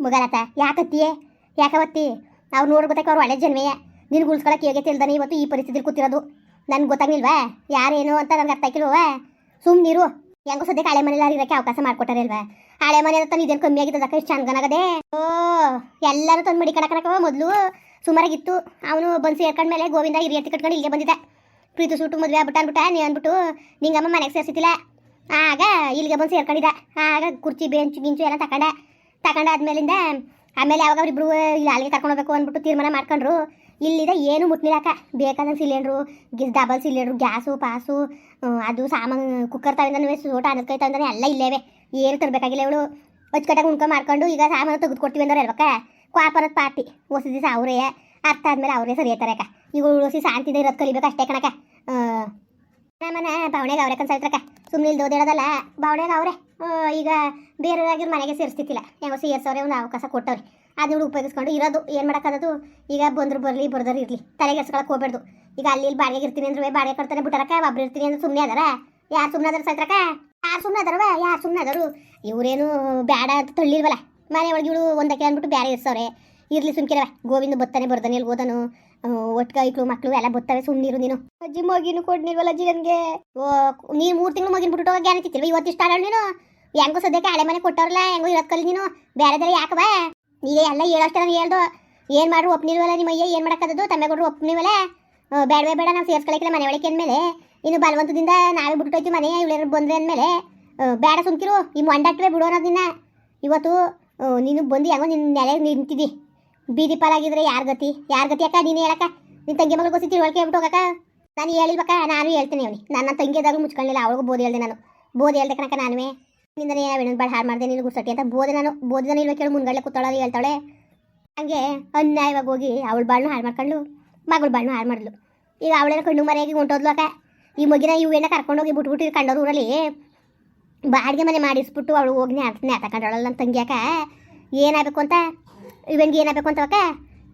ಮಗನತ ಯಾಕತ್ತಿ ಯಾಕವತ್ತಿ ನಾವು ನೋಡಿ ಗೊತ್ತಾಕ ಅವ್ರು ಒಳ್ಳೆ ಜನ್ಮೆಯ. ನಿನ್ಗೆ ಉಳ್ಸ್ಕೊಳಕ್ಕೆ ಹೇಗೆ ತಿಳ್ದಾನೆ ಇವತ್ತು ಈ ಪರಿಸ್ಥಿತಿಲಿ ಕೂತಿರೋದು? ನನ್ಗೆ ಗೊತ್ತಾಗಿಲ್ವಾ ಯಾರೇನು ಅಂತ ನನಗೆ ಅರ್ಥ ಆಗಿಲ್ವ ಸುಮ್ಮನಿರು ಹೆಂಗೋ ಸದ್ಯಕ್ಕೆ ಹಳೆ ಮನೇಲಿ ಇರೋಕ್ಕೆ ಅವಕಾಶ ಮಾಡ್ಕೊಟ್ಟಾರಲ್ವಾ? ಹಳೆ ಮನೆ ತಂದು ಇದೇನು ಕಮ್ಮಿ ಆಗಿದ್ದಕ್ಕ ಇಷ್ಟು ಚಂದನಾಗದೆ ಓ ಎಲ್ಲರೂ ತಂದು ಮಡಿ ಕಡಕ ಮೊದಲು. ಸುಮಾರಾಗಿತ್ತು. ಅವನು ಬಂದು ಸೇರ್ಕೊಂಡ್ಮೇಲೆ ಗೋವಿಂದ ಹಿರಿಯತ್ತಿ ಕಟ್ಕೊಂಡು ಇಲ್ಲಿಗೆ ಬಂದಿದ್ದ. ಪ್ರೀತಿ ಸೂಟು ಮದುವೆ ಆಗ್ಬಿಟ್ಟು ಅನ್ಬಿಟ್ಟ ನೀ ಅಂದ್ಬಿಟ್ಟು ನಿಂಗಮ್ಮ ಮನೆಗೆ ಸೇರಿಸಿತಿಲ್ಲ. ಆಗ ಇಲ್ಲಿಗೆ ಬಂದು ಸೇರ್ಕೊಂಡಿದ್ದ. ಆಗ ಕುರ್ಚಿ, ಬೆಂಚ್, ಗಿಂಚು ಎಲ್ಲ ತಕೊಂಡ. ತಕೊಂಡಾದ್ಮೇಲಿಂದ ಆಮೇಲೆ ಯಾವಾಗ ಅವ್ರಿಬ್ರು ಇಲ್ಲಿ ಅಲ್ಲಿಗೆ ಕರ್ಕೊಂಡು ಹೋಗ್ಬೇಕು ಅಂದ್ಬಿಟ್ಟು ತೀರ್ಮಾನ ಮಾಡ್ಕೊಂಡ್ರು. ಇಲ್ಲಿದ ಏನು ಮುಟ್ನಿರಾಕ ಬೇಕಾದಂಗೆ ಸಿಲಿಂಡ್ರು, ಗಿಸ್ ಡಬಲ್ ಸಿಲಿಂಡ್ರು, ಗ್ಯಾಸು, ಪಾಸು ಅದು ಸಾಮಾನು ಕುಕ್ಕರ್ ತಗೊಂಡನೂ ಸೋಟ ಅನ್ನದ ತಂದ್ರೆ ಎಲ್ಲ ಇಲ್ಲೇವೆ. ಏನು ತರಬೇಕಾಗಿಲ್ಲ ಇವಳು. ಅಚ್ಚುಕಟ್ಟಾಗಿ ಉಣ್ಕೊ ಮಾಡ್ಕೊಂಡು ಈಗ ಸಾಮಾನು ತೆಗೆದು ಕೊಡ್ತೀವಿ ಅಂದ್ರೆ ಇರ್ಬೇಕ ಕ್ವಾಪರದ ಪಾರ್ಟಿ ಹೊಸ ದಿವಸ ಅವರೇ. ಅರ್ಥ ಆದ್ಮೇಲೆ ಅವರೇ ಸರಿ ಅಕ್ಕ ಈಗ ಉಳಿಸಿ ಶಾಂತಿದೆ ಇರೋದು ಕಲಿಬೇಕು ಅಷ್ಟೇ ಕಣಕ ಮನೆ ಬಾವಣೆಗೆ ಅವ್ರೆ ಕನ್ಸಲ್ತ್ರಕ್ಕ. ಸುಮ್ಮನೆ ಇಲ್ಲಿ ಓದಿಡೋದಲ್ಲ ಬಾವಣೆಗೆ ಅವರೇ. ಈಗ ಬೇರೆಯವ್ರಾಗಿರೋ ಮನೆಗೆ ಸೇರಿಸ್ತಿತ್ತಿಲ್ಲ. ಹೆಂಗೋ ಸೇರಿಸೋರೆ ಒಂದು ಅವಕಾಶ ಅದು ಅದನ್ನ ಉಪಯೋಗಿಸ್ಕೊಂಡು ಇರೋದು. ಏನು ಮಾಡೋಕ್ಕಾಗದು ಈಗ ಬಂದ್ರು ಬರಲಿ ಬರ್ದರು ಇರಲಿ. ತಲೆಗೆ ಎಸ್ಕೊಳಕ್ಕೆ ಹೋಗ್ಬೇಡ್ದು. ಈಗ ಅಲ್ಲಿ ಇಲ್ಲಿ ಬಾಡಿಗೆ ಇರ್ತೀನಿ ಅಂದ್ರೆ ಬಾಡಿಗೆ ಕೊಡ್ತಾರೆ ಬಿಟ್ಟಾರಕ್ಕ, ಒಬ್ರು ಇರ್ತೀನಿ ಅಂದ್ರೆ ಸುಮ್ಮನೆ ಅದಾರ? ಯಾರು ಸುಮ್ಮನೆ ಅದಾರ ಸೈತ್ರಕ್ಕ? ಯಾರು ಸುಮ್ಮನೆ ಅದಾರವ ಯಾರು ಸುಮ್ಮನೆ ಅದರು? ಇವರೇನು ಬೇಡ ಅಂತ ತಳ್ಳಿಲ್ವಲ್ಲ? ಮನೆ ಒಳಗೆ ಇವಳು ಒಂದಕ್ಕೆ ಅಂದ್ಬಿಟ್ಟು ಬೇರೆ ಇರ್ಸವ್ರೆ ಇರ್ಲಿ ಸುಮ್ಕಿರವ ಗೋವಿಂದ ಬತ್ತಾನೆ ಬರ್ದಾನೆ ಇಲ್ಲಿ ಓದನು ಒಟ್ಕೈಕ್ಳು ಮಕ್ಕಳು ಎಲ್ಲ ಬತ್ತವೆ ಸುಮ್ಮನಿರು ನೀನು. ಅಜ್ಜಿ ಮಗಿನ ಕೊಡ್ನಿಲ್ವಲ್ಲ ಅಜ್ಜಿ ನನಗೆ ಓ ನೀನು ಮೂರು ತಿಂಗಳು ಮಗಿನ ಬಿಟ್ಟು ಗ್ಯಾನ ತಿತ್ತಿಲ್ವ ಇವತ್ತು ಇಷ್ಟ ನೀನು. ಹೆಂಗೋ ಸದ್ಯಕ್ಕೆ ಹಳೆ ಮನೆ ಕೊಟ್ಟವ್ರಲ್ಲ, ಹೆಂಗೋ ಇರೋದ್ ಕಲಿ ನೀನು. ಬೇರೆ ಬೇರೆ ಯಾಕವ? ಈಗ ಎಲ್ಲ ಹೇಳೋಷ್ಟ ನಾನು ಹೇಳ್ದು, ಏನು ಮಾಡ್ರು ಒಪ್ನಿಲ್ವಲ್ಲ ನಿಮ್ಮ ಅಯ್ಯ, ಏನು ಮಾಡೋಕ್ಕದ್ದು ತಮ್ಮೆಗೊಡ್ರು ಒಪ್ನಿವಲ್ಲ? ಬೇಡವೇ ಬೇಡ, ನಾವು ಸೇರ್ಸ್ಕೊಳಕ್ಕಿಲ್ಲ ಮನೆ ಒಳಗೆ ಅಂದಮೇಲೆ. ಇನ್ನು ಬಲವಂತದಿಂದ ನಾವೇ ಬಿಟ್ಟು ಮನೆ ಇವಳೆರು ಬಂದ್ರೆ ಅಂದಮೇಲೆ. ಬೇಡ ಸುಮ್ಕಿರು, ಈ ಬಿಡೋಣ ದಿನ ಇವತ್ತು ನೀನು ಬಂದು ಹೆಂಗೋ ನಿನ್ನ ನೆಲೆ ನಿಂತಿದ್ದಿ ಬೀದಿ ಪಾಲಾಗಿದ್ರೆ ಯಾರ ಗತಿ? ಯಾರ ಗತಿ ಅಕ್ಕ? ನೀನು ಹೇಳಕ್ಕ? ನಿನ್ನ ತಂಗಿ ಮಗಳು ಗೊತ್ತಿ ತಿಳುವಳಿಕೆ ಹೇಳ್ಬಿಟ್ಟು ಹೋಗಕ್ಕ? ನಾನು ಹೇಳಿಲ್ಬೇಕ ನಾನು ಹೇಳ್ತೀನಿ ಅವನಿ ನನ್ನ ತಂಗಿಯದಾಗಲೂ ಮುಚ್ಕೊಳ್ಳಿಲ್ಲ ಅವಳಿಗೂ ಬೋಧಿ ಹೇಳ್ದೆ ನಾನು. ಬೋಧಿ ಹೇಳ್ದೆ ಕಣಕ ನಾನುವೇ. ನಿಂದ ಏನು ಭಾಳ ಹಾಳು ಮಾಡಿದೆ ನೀನು ಗುರ್ಸಟ್ಟಿ ಅಂತ ಬೋಧೆ ನಾನು ಬೋಧನ ಇಲ್ವ ಕೇಳಿ, ಮುಂದ್ಗಡೆ ಕೂತಾಳೆ ಹೇಳ್ತಾಳೆ. ಹಂಗೆ ಅನ್ಯಾಯವಾಗಿ ಹೋಗಿ ಅವಳ ಬಾಳ್ನು ಹಾಳು ಮಾಡ್ಕೊಂಡು ಮಗಳ ಬಾಳ್ನು ಹಾಳು ಮಾಡಿದ್ಲು. ಈಗ ಅವಳೆಲ್ಲ ಕಣ್ಣು ಮರೆಯಾಗಿ ಹೊಂಟೋದ್ಲು ಅಕ್ಕ. ಈ ಮಗಿನ ಇವೇನ ಕರ್ಕೊಂಡೋಗಿ ಬಿಟ್ಬಿಟ್ಟು ಕಂಡೋರು ಊರಲ್ಲಿ ಬಾಡಿಗೆ ಮನೆ ಮಾಡಿಸ್ಬಿಟ್ಟು ಅವಳು ಹೋಗಿ ನ್ಯಾತ ಕಂಡೋಳಲ್ಲ ನನ್ನ ತಂಗಿಯಾಕ ಏನಾಗಬೇಕು ಅಂತ ಇವಂಗೆ ಏನಾಗಬೇಕು ಅಂತವಕ್ಕ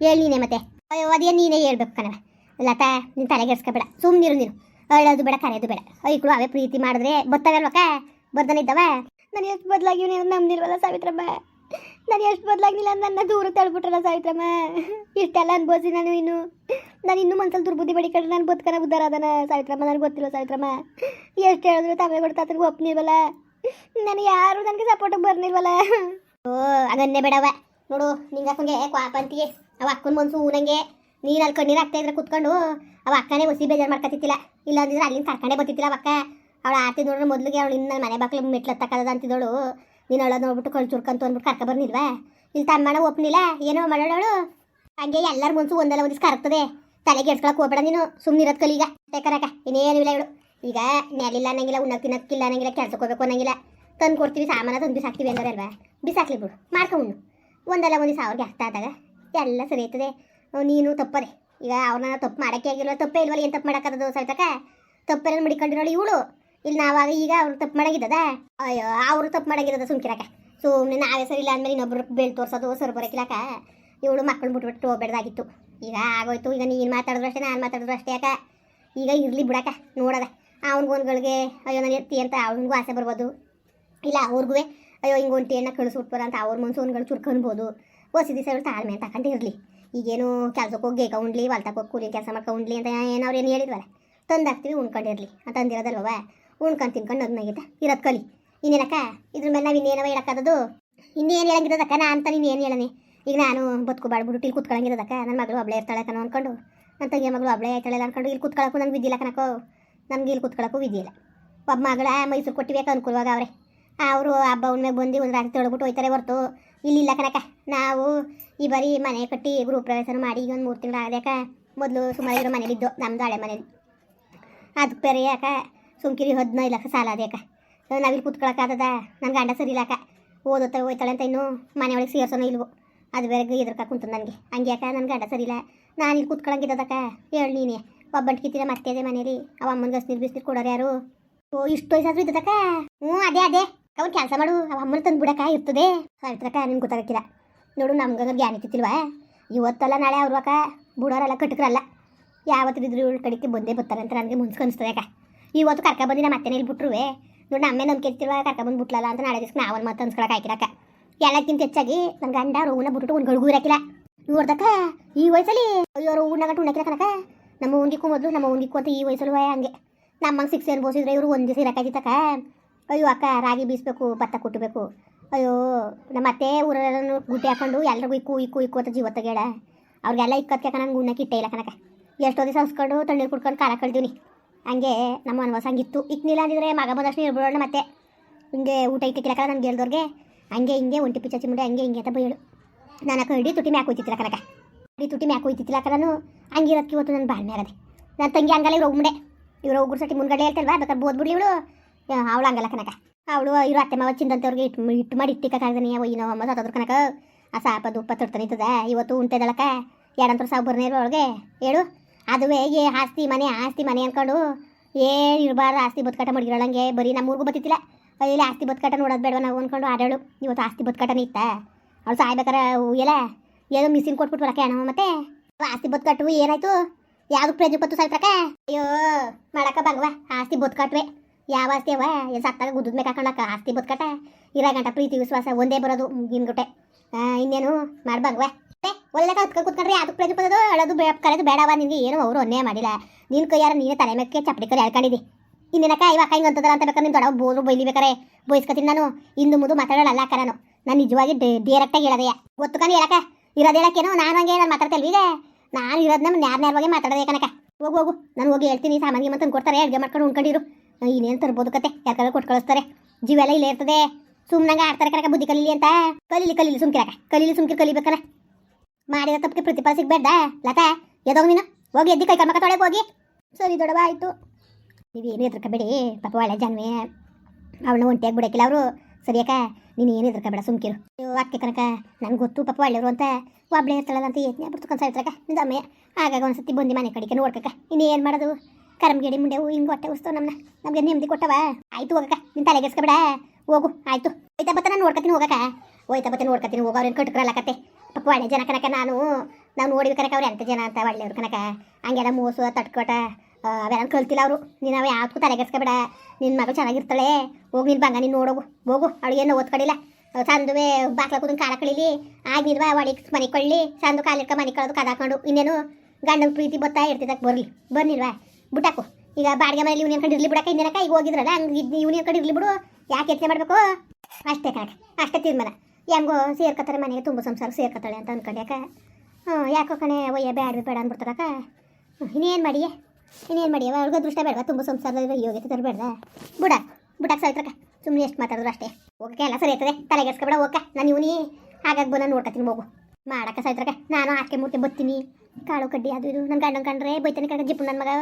ಹೇಳಿ ನೀನೆ ಮತ್ತೆ. ಅಯ್ಯೋ ಅದೇ ನೀನೇ ಹೇಳ್ಬೇಕು ಕಣವ ಲತಾ ನೀನು ತಲೆಗೆ ಎಡ್ಸ್ಕೊಬೇಡ ಸುಮ್ಮನಿರು ನೀನು. ಅಳೋದು ಬೇಡ ಕರೆಯೋದು ಬೇಡ. ಐಕ್ಳು ಅವೇ ಪ್ರೀತಿ ಮಾಡಿದ್ರೆ ಬರ್ತವಲ್ವಕ್ಕ ಬರ್ದನ ಇದ್ದವ? ನಾನು ಎಷ್ಟು ಬದಲಾಗಿ ನೀನು ನಂಬ್ದಿಲ್ವಲ್ಲ ಸಾವಿತ್ರಮ್ಮ? ನಾನು ಎಷ್ಟು ಬದಲಾಗಿಲ್ಲ ನನ್ನ ದೂರ ತಳ್ಬಿಟ್ರಲ್ಲ ಸಾವಿತ್ರಮ್ಮ? ಇಷ್ಟೆಲ್ಲ ಅನ್ಭವಿಸಿ ನಾನು ಇನ್ನು. ನಾನು ಇನ್ನೂ ಮನ್ಸಲ್ಲಿ ದುರ್ಬುದ್ಧಿ ಬಡಿಕೊಂಡ್ರೆ ನಾನು ಬದುಕನ ಉದ್ದಾರ ಅದನ ಸಾವಿತ್ರಮ್ಮ. ನನಗೆ ಗೊತ್ತಿಲ್ಲ ಸಾವಿತ್ರಮ್ಮ. ಎಷ್ಟು ಹೇಳಿದ್ರು ತಾವೇ ಕೊಡ್ತಾ ಒಪ್ನಿಲ್ವಲ್ಲ? ನನಗೆ ಯಾರು ನನಗೆ ಸಪೋರ್ಟಿಗೆ ಬರ್ನಿಲ್ವಲ್ಲ? ಓ ಅದನ್ನೇ ಬೇಡವ ನೋಡು, ನಿಂಗೆ ಅಕ್ಕಂಗೆ ಕ್ವಾಪ ಅಂತೀಯ ಅವ ಅಕ್ಕನ ಮನ್ಸು ಊನಂಗೆ, ನೀನು ಅಲ್ಲಿ ಕಣ್ಣೀರು ಹಾಕ್ತಾ ಇದ್ರೆ ಕುತ್ಕೊಂಡು ಅವ ಅಕ್ಕನೇ ಒಸಿ ಬೇಜಾರು ಮಾಡ್ಕೊತಿತ್ತಿಲ್ಲ ಇಲ್ಲ ಅಂದಿದ್ರೆ ಅಲ್ಲಿಂದ ಕರ್ಕೊಂಡೇ ಬರ್ತಿತ್ತಿಲ್ಲ ಅಕ್ಕ ಅವಳು ಆರ್ತಿ ನೋಡ್ರೆ ಮೊದಲಿಗೆ ಅವಳು ಇನ್ನು ಮನೆ ಬಾಕ್ಲು ಮೆಟ್ಲು ತಕ್ಕದ ಅಂತಿದ್ದಳು. ನೀನು ಅವಳು ನೋಡ್ಬಿಟ್ಟು ಕಳ್ ಚುರ್ಕಂತು ಅಂದ್ಬಿಟ್ಟು ಕರ್ಕ ಬರ್ನಿಲ್ವಾ? ಇಲ್ಲಿ ತಮ್ಮಣ್ಣ ಒಪ್ನಿಲ್ಲ, ಏನೋ ಮಾಡೋಳು ಹಂಗೆ ಎಲ್ಲರ ಮನ್ಸು ಒಂದಲ್ಲ ಒಂದಿಸ್ ಕರ್ತದೆ ತಲೆಗೆ ಎಡ್ಸ್ಕೊಳಕ್ ಹೋಗ್ಬೇಡ ನೀನು ಸುಮ್ಮನೆ ಇರೋದು ಕಲೀಗ ಬೇಕಾರಕ್ಕ ಇನ್ನೇನಿಲ್ಲ ಇವಳು. ಈಗ ನೆಲಿಲ್ಲ ಅನ್ನಂಗಿಲ್ಲ, ಉಣ್ಣಕ್ ತಿನ್ನಕ್ಕಿಲ್ಲ ಅನ್ನಂಗಿಲ್ಲ ಕೆಲ್ಸಕ್ಕೆ ಹೋಗ್ಬೇಕು ಅನ್ನಂಗಿಲ್ಲ. ತಂದು ಕೊಡ್ತೀವಿ ಸಾಮಾನ ತಂದು ಬಿಸಾಕ್ತೀವಿ ಅಂದ್ರೆ ಅಲ್ವಾ? ಬಿಸಾಕ್ಲಿ ಬಿಡು ಮಾಡ್ಕೊಂಡು ಒಂದಲ್ಲ ಒಂದು ದಿವಸ ಅವ್ರಿಗೆ ಅರ್ಥ ಆದಾಗ ಎಲ್ಲ ಸರಿ ಆಯ್ತದೆ. ನೀನು ತಪ್ಪದೆ. ಈಗ ಅವ್ರನ್ನ ತಪ್ಪು ಮಾಡೋಕ್ಕೆ ಆಗಿಲ್ಲ ತಪ್ಪೇ ಇಲ್ವಲ್ಲ, ಏನು ತಪ್ಪು ಮಾಡೋಕ್ಕದ ಸಹಿತಕ ತಪ್ಪೆಲ್ಲ ಮಡಿಕೊಂಡಿರೋಳು ಇವಳು. ಇಲ್ಲಿ ನಾವಾಗ ಈಗ ಅವ್ರು ತಪ್ಪು ಮಾಡಾಗಿದ್ದದ? ಅಯ್ಯೋ, ಅವರು ತಪ್ಪು ಮಾಡಾಗಿದ್ದದ ಸುಮ್ಕಿರಾಕ ಸುಮ್ಮನೆ ನಾವೇ ಸರಿ ಇಲ್ಲ ಅಂದಮೇಲೆ ಇನ್ನೊಬ್ರು ಬೇಲ್ ತೋರ್ಸೋದು, ಸರ್ ಬರೋಕಿಲ್ಲಕ ಇವಳು ಮಕ್ಕಳು ಬಿಟ್ಬಿಟ್ಟು ಹೋಗ್ಬೇಡ್ದಾಗಿತ್ತು. ಈಗ ಆಗೋಯ್ತು. ಈಗ ನೀನು ಮಾತಾಡಿದ್ರು ಅಷ್ಟೇ, ನಾನು ಮಾತಾಡಿದ್ರು ಅಷ್ಟೇ ಯಾಕೆ ಈಗ ಇರಲಿ ಬಿಡಕ ನೋಡದ. ಅವನಿಗೊಂದ್ಗಳಿಗೆ ಅಯ್ಯೋ, ನಾನು ಎತ್ತಿ ಅಂತ ಅವನಿಗೂ ಆಸೆ ಬರ್ಬೋದು. ಇಲ್ಲ ಅವ್ರಿಗೂ ಅಯ್ಯೋ, ಹಿಂಗೆ ಒಂಟಿ ಎಣ್ಣೆ ಕಳಿಸ್ಬಿಟ್ಬಾರ ಅಂತ ಅವ್ರ ಮನ್ಸು ಒಂದ್ಗಳು ಚುರ್ಕೊಳ್ಬೋದು ಹೊಸ ದಿವಸ ಅವ್ರು ತಾಳ್ಮೆ ಅಂತ ಇರಲಿ. ಈಗೇನು ಕೆಲಸಕ್ಕೆ ಹೋಗಿ ಗೇಕ ಉಂಡ್ಲಿ ಹೊಲ್ತಕ್ಕೆ ಹೋಗಿ ಕೂಲಿ ಕೆಲಸ ಮಾಡ್ಕೊಂಡ್ಲಿ ಅಂತ ಏನು ಅವ್ರು ಏನು ಹೇಳಿದ್ವಲ್ಲ ತಂದಾಕ್ತೀವಿ ಉಣ್ಕೊಂಡಿರಲಿ ಅಂತ ಅಂದಿರೋದಲ್ವ ಉಣ್ಕೊಂಡು ತಿನ್ಕೊಂಡು ನಗ್ನಾಗಿತ್ತ ಇರೋದು ಕಲಿ. ಇನ್ನೇನಕ್ಕ? ಇದ್ರ ಮೇಲೆ ನಾವು ಇನ್ನೇನವ ಹೇಳಕ್ಕಾದದು ಇನ್ನೇನು ಹೇಳಂಗಿರೋದಕ್ಕ ನಾ ಅಂತ ನೀನು ಏನು ಹೇಳನೆ? ಈಗ ನಾನು ಬದುಕುಬಾಡ್ಬಿಟ್ಟು ಇಲ್ಲಿ ಕೂತ್ಕೊಳ್ಳಂಗಿರೋದಕ್ಕ ನನ್ನ ಮಗಳು ಒಬ್ಳೆ ಇರ್ತಾಳೆ ಕಣೋ ಅಂದ್ಕೊಂಡು ನನ್ನ ತಂಗಿ ಮಗಳು ಒಬ್ಳೆ ಆಯ್ತಾಳೆ ಅಂದ್ಕೊಂಡು ಇಲ್ಲಿ ಕೂತ್ಕೊಳ್ಳೋಕ್ಕೂ ನಂಗೆ ವಿದ್ಯಿಲ್ಲ ಕನಕೋ ನಮ್ಗೆ ಇಲ್ಲಿ ಕುತ್ಕೊಳಕ್ಕೂ ವಿದ್ಯಿಲ್ಲ ಒಬ್ಬ ಮಗಳ ಮೈಸೂರು ಕೊಟ್ಟಿಬೇಕು ಅನುಕೂಲವಾಗ ಅವ್ರೆ? ಅವರು ಹಬ್ಬ ಉಣ್ಮೆಗೆ ಬಂದು ಒಂದು ರಾತ್ರಿ ತೊಳ್ಬಿಟ್ಟು ಹೋಯ್ತಾರೆ ಹೊರ್ತು. ಇಲ್ಲಿಲ್ಲ ಕಣಕ ನಾವು ಈ ಬರೀ ಮನೆ ಕಟ್ಟಿ ಗೃಹ ಪ್ರವೇಶನ ಮಾಡಿ ಈಗ ಒಂದು ಮೂರು ತಿಂಗಳು ಆಗದ್ಯಾಕ ಮೊದಲು ಸುಮಾರು ಇರೋ ಮನೇಲಿದ್ದು ನಮ್ಮದು ಹಳೆ ಮನೇಲಿ. ಅದಕ್ಕೆ ಬೇರೆ ಯಾಕ ಸುಮ್ಕಿರಿ ಹದಿನೈದು ಲಕ್ಷ ಸಾಲ ಅದ್ಯಾಕ ನಾವಿಲ್ಲಿ ಕುತ್ಕೊಳಕ್ಕಾಗದ ನನ್ನ ಗಂಡ ಸರಿ ಇಲ್ಲಕ ಓದುತ್ತಾ ಹೋಯ್ತಾಳೆ ಅಂತ ಇನ್ನು ಮನೆ ಒಳಗೆ ಸೇರ್ಸೋನೋ ಇಲ್ವೋ. ಅದು ಬೇರೆ ಎದುರ್ಕ ಕುಂತು ನನಗೆ. ಹಂಗೆ ಯಾಕ ನನ್ನ ಗಂಡ ಸರಿ ಇಲ್ಲ. ನಾನು ಇಲ್ಲಿ ಕುತ್ಕೊಳಂಗಿದ್ದದಕ್ಕ ಹೇಳಿ ನೀನೆ. ಒಬ್ಬಂಟಿಕಿತ್ತೀರ ಮತ್ತೆ ಅದೇ ಮನೇಲಿ. ಅವ ಅಮ್ಮನ ಗಸ್ನೀರು ಬಿಸ್ನೀರು ಕೊಡೋರು ಯಾರು? ಓ, ಇಷ್ಟು ವಯಸ್ಸಾದ್ರೂ ಇದ್ದದಕ್ಕ ಹ್ಞೂ, ಅದೇ ಅದೇ. ಅವ್ನು ಕೆಲಸ ಮಾಡು ಅಮ್ಮನ ತಂದು ಬಿಡಕ ಇರ್ತದೆ. ಸಾವಿತ್ರಕ್ಕ ನಿಮ್ಗೆ ಗೊತ್ತಾಗಕ್ಕಿಲ್ಲ. ನೋಡು ನಮ್ಗೆ ಜ್ಞಾನ ಇವತ್ತಲ್ಲ ನಾಳೆ ಅವ್ರು ಅಕ್ಕ ಬುಡೋರೆಲ್ಲ ಕಟ್ಟಕ್ರಲ್ಲ ಯಾವತ್ತಿದ್ರು ಇವಳು ಕಡೆಗೆ ಬಂದೇ ಬರ್ತಾರೆ ಅಂತ ನನಗೆ ಮುನ್ಸ್ಕ ಅನಿಸ್ತದೆ ಅಕ್ಕ. ಇವತ್ತು ಕರ್ಕ ಬಂದಿನ ಮತ್ತೆ ಇಲ್ಲಿ ಬಿಟ್ರುವೆ ನೋಡಿ, ನಮ್ಮೇ ನಮ್ಮ ಇರ್ತಿಲ್ವ ಕರ್ಕ ಬಂದು ಬಿಟ್ಲಲ್ಲ ಅಂತ ನಾಳೆ ದಿವ್ಸ ನಾವನ್ ಮತ್ತೆ ಅನ್ಸ್ಕೊಳಕ್ಕೆ ಹಾಕಿರಕ್ಕ ಎಲ್ಲಕ್ಕಿಂತ ಹೆಚ್ಚಾಗಿ ನನ್ನ ಗಂಡ ರೋಗನ ಬಿಟ್ಟು ಒಂದು ಗಡುಗು ಇರಕ್ಕಿಲ್ಲ ನೋಡ್ದಕ್ಕ, ಈ ವಯಸ್ಸಲ್ಲಿ ಅಯ್ಯೋ ಗಂಟು ಉಣ್ಣಾಕಿಲ್ಲ ಕನಕ ನಮ್ಮ ಉಂಗಿಕ್ಕೂ ಮೊದಲು ನಮ್ಮ ಉಂಗಿಕ್ಕೂ ಅಂತ ಈ ವಯಸ್ಸಲ್ಲೂ ವಯ ಹಂಗೆ. ನಮ್ಮಂಗೆ ಸಿಕ್ಸ್ ಏನ್ ಬೋಸಿದ್ರೆ ಇವರು ಒಂದು ದಿವಸ ಇರಕ್ಕಾಗಿತ್ತಕ್ಕ ಅಯ್ಯೋ ಅಕ್ಕ, ರಾಗಿ ಬೀಸಬೇಕು, ಭತ್ತ ಕುಟ್ಟಬೇಕು ಅಯ್ಯೋ ನಮ್ಮ ಅತ್ತೆ ಊರಲ್ಲೂ ಗುಡ್ಡೆ ಹಾಕೊಂಡು ಎಲ್ರಿಗೂ ಇಕ್ಕು ಇಕ್ಕು ಇಕ್ಕು ಅಂತ ಜೀವ ತೆಗೇಳ ಅವ್ರಿಗೆಲ್ಲ ಇಕ್ಕತ್ಕೆ ನಂಗೆ ಉಣ್ಣಕ್ಕೆ ಇಟ್ಟೇ ಇಲ್ಲ ಕನಕ ಎಷ್ಟೋ ದಿವಸ ಹಸ್ಕೊಂಡು ತಣ್ಣೀರು ಕುಡ್ಕೊಂಡು ಕಾಲ ಕಳ್ದೀನಿ ಹಂಗೆ ನಮ್ಮ ಅನ್ವಾಸ ಹಂಗಿತ್ತು. ಇಕ್ನಿಲ್ಲ ಅಂದಿದ್ರೆ ಮಗ ಬಂದಷ್ಟು ಇರ್ಬಿಡೋಣ ಮತ್ತೆ ಹಿಂಗೆ ಊಟ ಇಕ್ಕಿಲ್ಲ ನಾನು ಗೆಲ್ದವ್ರಿಗೆ ಹಂಗೆ ಹಿಂಗೆ ಒಂಟಿ ಪಿಚ್ಚಿ ಮುಂಡೆ ಹಂಗೆ ಹಿಂಗೆ ಅಂತ ಬೈಳು ನಾನು ಅಕ್ಕ ಹಿಡಿ ತುಟಿ ಮ್ಯಾಕ್ ಹೋಯ್ತಿತ್ತಿಲ್ಲ ಕನಕ ಹಿಡಿ ತುಟಿ ಮ್ಯಾಕ್ ಹೋಯ್ತಿತ್ತಿಲ್ಲ ಅಕ್ಕ ನಾನು ಹಂಗಿರೋದಕ್ಕೆ ಇವತ್ತು ನನ್ನ ಬಾಳ್ಮೆ ಆಗದೆ ನನ್ನ ತಂಗಿ ಹಂಗಲ್ಲ, ಇವ್ರು ಹೋಗ್ಬಿಡೆ ಇವ್ರು ಒಬ್ಬರು ಸತಿ ಮುಂದ್ಗಡೆ ಹೇಳ್ತಲ್ವಾ ಬೇಕಾದ್ರೆ ಬೋದ್ಬಿಡ್ಲಿ ಇವಳು. ಅವಳು ಹಂಗಲ್ಲ ಕನಕ ಅವಳು ಇರೋ ಅತ್ತೆ ಮಾವ ಚಿಂದಂತವ್ರಿಗೆ ಇಟ್ಟು ಇಟ್ಟು ಮಾಡಿ ಇಟ್ಟಿಕ್ಕಾಗ್ದಾನೆ ಏನೋ ಅಮ್ಮ ಸತ್ತೋದ್ರ ಕನಕ ಆ ಸಾಪ ದುಪ್ಪ ತೊಡ್ತಾನೆ ಇವತ್ತು ಉಂಟದಳಕ ಎರಡಂತರ ಸಾವು ಬರ್ನೇ ಅವಳಿಗೆ. ಹೇಳು. ಅದುವೇ ಏ ಆಸ್ತಿ ಮನೆ ಆಸ್ತಿ ಮನೆ ಅನ್ಕೊಂಡು ಏನು ಇರಬಾರ್ದು, ಆಸ್ತಿ ಬದುಕಾಟ ಮಾಡಿರೋಳಂಗೆ ಬರೀ ನಮ್ಮೂರಿಗೂ ಬತ್ತಿತ್ತಿಲ್ಲ ಇಲ್ಲಿ ಆಸ್ತಿ ಬದುಕಾಟ ನೋಡೋದು ಬೇಡವ ನಾವು ಅನ್ಕೊಂಡು ಆಡಾಳು. ಇವತ್ತು ಆಸ್ತಿ ಬದುಕಾಟನೇ ಇತ್ತ. ಅವಳು ಸಾಯ್ಬೇಕಾರೆ ಎಲ್ಲ ಏನೋ ಮಿಸಿನ್ ಕೊಟ್ಬಿಟ್ಟು ಬರಕ್ಕೆ ಅಣ್ಣ ಮತ್ತೆ. ಆಸ್ತಿ ಬದುಕಟ್ಟು ಏನಾಯ್ತು? ಯಾವ್ದು ಪ್ರಜೆಪತ್ತು ಸಾಯ್ತಕ ಅಯ್ಯೋ ಮಾಡಕ ಬಲ್ವಾ ಆಸ್ತಿ ಬದುಕಟ್ವೆ. ಯಾವ ಆಸ್ತಿ ಅವ? ಏನು ಸತ್ತಾಗ ಗುದ್ದದ ಮೇಲೆ ಹಾಕೊಂಡಕ್ಕ ಆಸ್ತಿ ಬದುಕಟ ಇರೋ ಗಂಟ ಪ್ರೀತಿ, ವಿಶ್ವಾಸ, ಒಂದೇ ಬರೋದು ಹಿಂಗುಟೆ ಇನ್ನೇನು ಮಾಡ್ಬಂಗವ ಒಳ್ಳೆ ಕತ್ಕೊಂಡು ಕುತ್ಕೊಂಡ್ರೆ ಯಾವ್ದು ಪ್ರಜೆ ಪದದು ಅಳೋದು ಕರೆದು ಬೇಡವ ನಿನಗೆ? ಏನು ಅವರು ಅನ್ಯಾಯ ಮಾಡಿಲ್ಲ. ನಿನ್ನ ಕೈಯಾರ ನೀನೇ ತಲೆ ಮೇಲೆ ಚಪ್ಪಡಿ ಕರಿ ಹೇಳ್ಕೊಂಡಿದ್ದಿ ಇನ್ನೇನಕ್ಕ ಇವಾಗ ಹಿಂಗೆ ಅಂತದಲ್ಲ ಅಂತ ಬೇಕಾದ್ರೆ ನಿಮ್ಮ ದೊಡ್ಡ ಬೋರು ಬೈಲಿ ಬೇಕಾರೆ. ಬೈಸ್ಕೊತೀನಿ ನಾನು. ಇಂದು ಮುದು ಮಾತಾಡೋಲ್ಲ ಅಕ್ಕ ನಾನು ನಾನು ನಿಜವಾಗಿ ಡೈರೆಕ್ಟಾಗಿ ಹೇಳೋದೆಯ? ಗೊತ್ತುಕೊಂಡು ಹೇಳಕ್ಕ. ಇರೋದು ಹೇಳಕ್ಕೇನು? ನಾನು ಹಂಗೆ ನಾನು ಮಾತಾಡ್ತಲ್ವ ಈಗ. ನಾನು ಇರೋದನ್ನ ನ್ಯಾರ ನ್ಯಾರವಾಗಿ ಮಾತಾಡೋದೇ ಕನಕ ಹೋಗು ಹೋಗು. ನಾನು ಹೋಗಿ ಹೇಳ್ತೀನಿ. ಸಾಮಾನ್ಯ ಮತ್ತೆ ಕೊಡ್ತಾರೆ. ಅಡುಗೆ ಮಾಡ್ಕೊಂಡು ಉಣ್ಕೊಂಡಿರು. ಇನ್ನೇನು ತರ್ಬೋದು ಕತೆ? ಯಾಕಂದ್ರೆ ಕೊಟ್ಟು ಕಳಿಸ್ತಾರೆ. ಜೀವೆಲ್ಲ ಇಲ್ಲೇ ಇರ್ತದೆ. ಸುಮ್ಮನಂಗೆ ಆಡ್ತಾರೆ ಕನಕ ಬುದ್ಧಿ ಕಲೀಲಿ ಅಂತ. ಕಲೀಲಿ ಕಲೀಲಿ ಸುಮ್ಕಿರಕ ಕಲೀಲಿ ಸುಮ್ಕಿರ್ ಕಲಿಬೇಕಲ್ಲ ಮಾಡಿದ ತಪ್ಪಿಗೆ ಪ್ರತಿಫಲ ಸಿಗ್ಬೇಡ್ದ? ಲತಾ, ಎದೋಗ ನೀನು? ಹೋಗಿ ಎದ್ದಿ ಕೈ ಕರ್ಮಕ ತೊಳೆಗೆ ಹೋಗಿ. ಸರಿ ದೊಡವ ಆಯಿತು. ನೀವೇನು ಎದ್ರಕಬೇಡಿ ಪಾಪ ಒಳ್ಳೆ ಜನ್ಮೆ ಅವಳನ್ನ ಒಂಟಿಯಾಗಿ ಬಿಡಕ್ಕಿಲ್ಲ ಅವರು. ಸರಿಯಾಕ ನೀನು ಏನು ಎದ್ರಕಬೇಡ ಸುಮ್ಕಿರು. ನೀವು ಅಕ್ಕೆ ಕನಕ ನನಗೆ ಗೊತ್ತು ಪಾಪ ಒಳ್ಳೆಯವರು ಅಂತ. ಒಬ್ಬಳೇ ಇರ್ತಾಳಲ್ಲ ಅಂತ ಏತ್ನೆ ಬಿಡ್ತು ನಿಮ್ಮ ನಿಜಮ್ಮೆ ಆಗಾಗ ಒಂದ್ಸತಿ ಬಂದು ಮನೆ ಕಡೆಗೆ ನೋಡ್ಕಕ್ಕ. ಇನ್ನೇನು ಮಾಡೋದು? ಕರಮ್ಗೇಡಿ ಮುಂಡೆ ಹಿಂಗೆ ಹೊಟ್ಟೆ ಉಸ್ತವ್ ನಮ್ಮನ್ನ ನಮಗೆ ನೆಮ್ಮದಿ ಕೊಟ್ಟವ. ಆಯ್ತು ಹೋಗಕ್ಕ ತಲೆಗೆಸ್ಕ ತಲೆಗೆಸ್ಕೊಬೇಡ ಹೋಗು, ಆಯ್ತು. ಹೋಯ್ತಾ ಬತ್ತ ನಾನು ನೋಡ್ಕತೀನಿ ಹೋಗಕ್ಕ. ಹೋಯ್ತಾ ಬತ್ತ ನೋಡ್ಕತ್ತೀನಿ ಹೋಗ, ಅವ್ರೇನು ಕಟ್ಕರಲ್ಲ ಕತೆ. ಒಳ್ಳೆ ಜನ ಕನಕ ನಾನು. ನಾವು ನೋಡಿವಿ ಕನಕ ಅವ್ರು ಎಂತ ಜನ ಅಂತ, ಒಳ್ಳೆಯವ್ರು ಕನಕ ಹಂಗೆಲ್ಲ ಮೋಸು, ತಟ್ಕೊಟ ಅವೆಲ್ಲ ಕಲ್ತಿಲ್ಲ ಅವರು. ನೀನು ಅವ ಯಾವ್ದಕ್ಕೂ ತಲೆಗೆಸ್ಕೊಬೇಡ ನಿನ್ನ ಮಗಳು ಚೆನ್ನಾಗಿರ್ತಾಳೆ. ಹೋಗಿ ನಿನ್ನ ಬಂಗ, ನೀನು ನೋಡೋಗು. ಹೋಗು ಅವಳಿಗೇನು ಓದ್ಕೊಡಿಲ್ಲ. ಸಂದುವೆ ಬಾಕ್ಲ ಕೂದನ್ ಕಾಲ ಕಳೀಲಿ. ಆಗಿಲ್ವಾ ಒಳಗೆ ಮನೆ ಕೊಳ್ಳಿ ಸಂದು ಕಾಲಿಕ ಮನೆ ಕಳೆದು ಕದಾಕೊಂಡು ಇನ್ನೇನು ಗಂಡನ ಪ್ರೀತಿ ಬತ್ತಾ ಇರ್ತಿದ್ದಕ್ಕೆ ಬರಲಿ. ಬರ್ನಿಲ್ವಾ ಬಿಟ್ಟಾಕು. ಈಗ ಬಾಡಿಗೆ ಮನೇಲಿ ಯೂನಿಯನ್ ಕಡೆ ಇರಲಿ ಬಿಡಕ್ಕ ಇನ್ನೇನಕ್ಕ ಈಗ ಹೋಗಿದ್ರಲ್ಲ, ಹಂಗೆ ಯೂನಿಯನ್ ಕಡೆ ಇರಲಿ ಬಿಡು. ಯಾಕೆ ಯೋಚನೆ ಮಾಡಬೇಕು? ಅಷ್ಟೇ ಕಣಕ ಅಷ್ಟೇ ತೀರ್ಮಾನ. ಹೆಂಗೋ ಸೇರ್ಕತ್ತಾರೆ ಮನೆಗೆ, ತುಂಬ ಸಂಸಾರ ಸೇರ್ಕತ್ತಾಳೆ ಅಂತ ಅನ್ಕೊಂಡ್ಯಾಕ ಹ್ಞೂ ಯಾಕೋ ಕಣೆ, ಒಯ್ಯ ಬೇಡ ಬೇಡ ಅಂದ್ಬಿಡ್ತಾರಕ್ಕ ಇನ್ನೇನು ಮಾಡಿಯೇ? ಇನ್ನೇನು ಮಾಡಿಯವ ಅವ್ರಿಗೆ ಅದೃಷ್ಟ ಬೇಡವಾ? ತುಂಬ ಸಂಸಾರದಲ್ಲಿ ಯೋಗ್ಯತೆ ತರಬೇಡ ಬುಡ, ಬುಡಕ್ಕೆ ಸಾಯ್ತ್ರಕ್ಕ. ಸುಮ್ಮನೆ ಎಷ್ಟು ಮಾತಾಡಿದ್ರು ಅಷ್ಟೇ. ಹೋಗಕ್ಕೆ ಎಲ್ಲ ಸರಿ ಆಯ್ತದೆ. ತಲೆಗೆಡ್ಸ್ಕೊಬೇಡ ಹೋಗಕ್ಕ. ನಾನು ಇವನಿ ಹಾಗಾಗಿ ಬಂದು ನೋಡ್ಕೊತೀನಿ, ಹೋಗು. ಮಾಡಕ್ಕೆ ಸಾಯ್ತ್ರಕ್ಕ. ನಾನು ಆಕೆ ಮೂರ್ತಿ ಬತ್ತೀನಿ. ಕಾಳು ಕಡ್ಡಿ ಅದು ಇದು. ನನ್ನ ಗಂಡನ ಕಂಡ್ರೆ ಬೈತಾನೆ ಕಡೆ ಜಿಪ್ಪು ನನ್ನ ಮಗ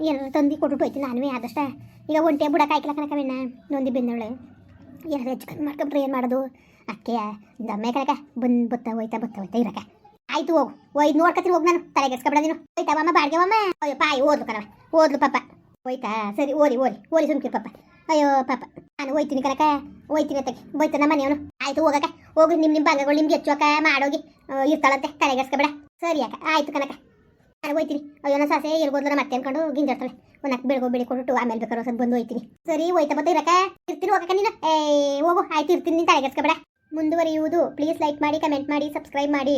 ಏನಾದ್ರು ತಂದು ಕೊಟ್ಟು ಹೋಯ್ತೀನಿ ನಾನುವೇ ಆದಷ್ಟೇ. ಈಗ ಒಂಟೆ ಬುಡಕ್ಕೆ ಕಣಕ ಕನಕವೇನ ನೊಂದಿ ಬೆನ್ನವಳೆ ಏನಾದ್ರು ಹೆಚ್ಚು ಕಮ್ಮಿ ಮಾಡ್ಕೊಂಡ್ರೆ ಏನು ಮಾಡೋದು. ಅಕ್ಕೆ ದಮ್ಮೆ ಕಣಕ, ಬಂದು ಬತ್ತ ಹೋಯ್ತಾ ಬತ್ತ ಹೋಯ್ತಾ ಇರಕ. ಆಯ್ತು ಹೋಗು. ಒಯ್ದು ನೋಡ್ಕತ್ತೀನಿ, ಹೋಗಿ ನಾನು. ತಲೆಗೆಸ್ಕೊಬೇಡ ನೀನು. ಹೋಯ್ತಾವಮ್ಮ ಬಾಡ್ಗೆವಮ್ಮ ಅಯ್ಯೋ, ಪಾಯಿ, ಓದ್ಲು ಕಣವ. ಓದ್ಲು ಪಾಪ. ಹೋಯ್ತಾ, ಸರಿ ಓರಿ ಓರಿ ಓರಿ ಸುಮ್ಕಿರಿ ಪಾಪ. ಅಯ್ಯೋ, ಪಾಪ. ನಾನು ಹೋಯ್ತೀನಿ ಕಣಕ. ಹೋಯ್ತೀನಿ ಅತ್ತಗೆ ಹೋಯ್ತಾ ನಮ್ಮ ಮನೆಯವನು. ಆಯ್ತು ಹೋಗಕ ಹೋಗಿ ನಿಮ್ಮ ನಿಮ್ಮ ಭಾಗಗಳು ನಿಮ್ಗೆ ಹೆಚ್ಚುವಕ್ಕ ಮಾಡೋಗಿ. ಇರ್ತಾಳಂತೆ. ಇರ್ತಾಳಂತೆ ತಲೆಗೆಸ್ಕೊಬೇಡ ಸರಿ ಅಕ್ಕ, ಆಯ್ತು ಕನಕ ನಾನು ಹೋಯ್ತೀನಿ. ಅಯ್ಯೋ, ನನ್ನ ಸಾಸೆ ಮತ್ತೆ ಅನ್ಕೊಂಡು ಗಿಂಜಾಡ್ತಾಳೆ ಒಂದು ಬೆಳಗೋ ಬೆಳಿ ಕೊಟ್ಟು ಆಮೇಲೆ ಬೇಕಾದ್ರೆ ಒಂದ್ಸತಿ ಬಂದು ಹೋಯ್ತೀನಿ. ಸರಿ, ಹೋಯ್ತಾ ಮತ್ತೆ ಇರಕ್ಕ. ಇರ್ತೀನಿ ಹೋಗಕ್ಕ ನೀನು. ಏ ಹೋಗು. ಆಯ್ತು, ಇರ್ತೀನಿ. ನೀನು ತಲೆಗೆಸ್ಕೊಬೇಡ ಮುಂದುವರಿಯುವುದು. ಪ್ಲೀಸ್ ಲೈಕ್ ಮಾಡಿ ಕಮೆಂಟ್ ಮಾಡಿ ಸಬ್ಸ್ಕ್ರೈಬ್ ಮಾಡಿ.